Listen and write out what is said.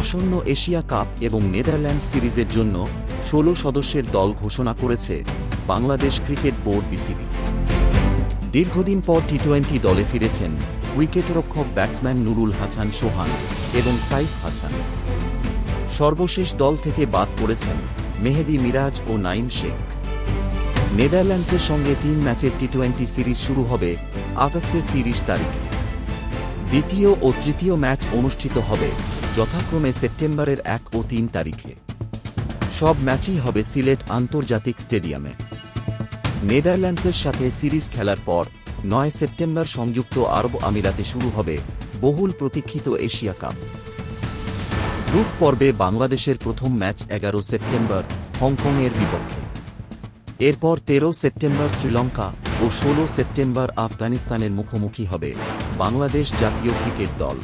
আসন্ন Asia cup এবং Netherland সিরিজের জন্য ষোলো সদস্যের দল ঘোষণা করেছে বাংলাদেশ ক্রিকেট বোর্ড বিসিবি। দীর্ঘদিন পর টি টোয়েন্টি দলে ফিরেছেন উইকেটরক্ষক ব্যাটসম্যান নুরুল হাসান সোহান এবং সাইফ হাসান সর্বশেষ দল থেকে বাদ পড়েছেন মেহেদি মিরাজ ও নাইম শেখ। নেদারল্যান্ডসের সঙ্গে তিন ম্যাচের টি টোয়েন্টি সিরিজ শুরু হবে আগস্টের তিরিশ তারিখে। দ্বিতীয় ও তৃতীয় ম্যাচ অনুষ্ঠিত হবে যথাক্রমে সেপ্টেম্বরের এক ও তিন তারিখে। সব ম্যাচই হবে সিলেট আন্তর্জাতিক স্টেডিয়ামে। নেদারল্যান্ডসের সাথে সিরিজ খেলার পর নয় সেপ্টেম্বর সংযুক্ত আরব আমিরাতে শুরু হবে বহুল প্রতীক্ষিত এশিয়া কাপ। গ্রুপ পর্বে বাংলাদেশের প্রথম ম্যাচ এগারো সেপ্টেম্বর হংকংয়ের বিপক্ষে। এরপর তেরো সেপ্টেম্বর শ্রীলঙ্কা ও ষোলো সেপ্টেম্বর আফগানিস্তানের মুখোমুখি হবে বাংলাদেশ জাতীয় ক্রিকেট দল।